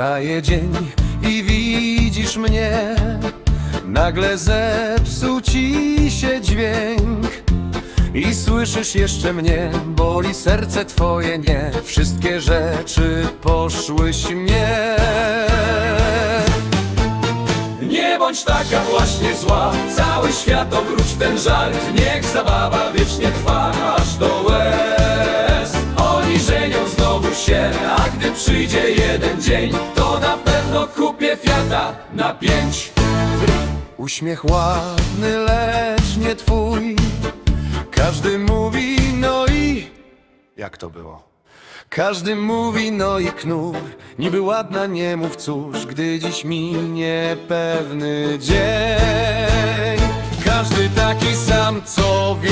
Nastaje dzień i widzisz mnie. Nagle zepsuł ci się dźwięk I słyszysz jeszcze mnie. Boli serce twoje, nie. Wszystkie rzeczy poszły mnie. Nie bądź taka właśnie zła. Cały świat obróć ten żart. Niech zabawa wiecznie trwa Aż do łez. Oni żenią znowu się A gdy przyjdzie jeden dzień Na pewno kupię Fiata Na pięć. Uśmiech ładny, lecz nie twój. Każdy mówi no i Jak to było? Każdy mówi no i knur. Niby ładna nie mów cóż Gdy dziś minie pewny dzień. Każdy taki sam co wie.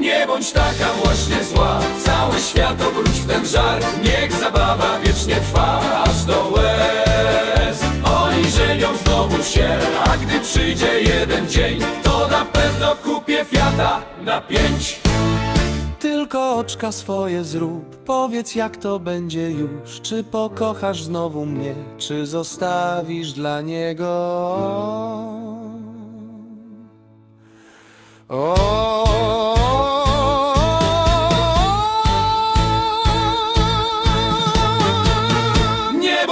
Nie bądź taka właśnie zła Cały świat obróć w ten żart Niech zabawa wiecznie trwa Aż do łez. Oni żenią znowu się A gdy przyjdzie jeden dzień To na pewno kupię Fiata na pięć. Tylko oczka swoje zrób. Powiedz jak to będzie już. Czy pokochasz znowu mnie? Czy zostawisz dla niego? Nie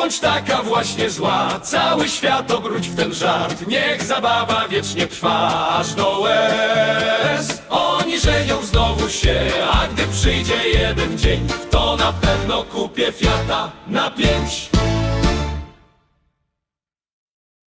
bądź taka właśnie zła. Cały świat obróć w ten żart. Niech zabawa wiecznie trwa Aż do łez. Oni żenią znowu się A gdy przyjdzie jeden dzień To na pewno kupię Fiata na pięć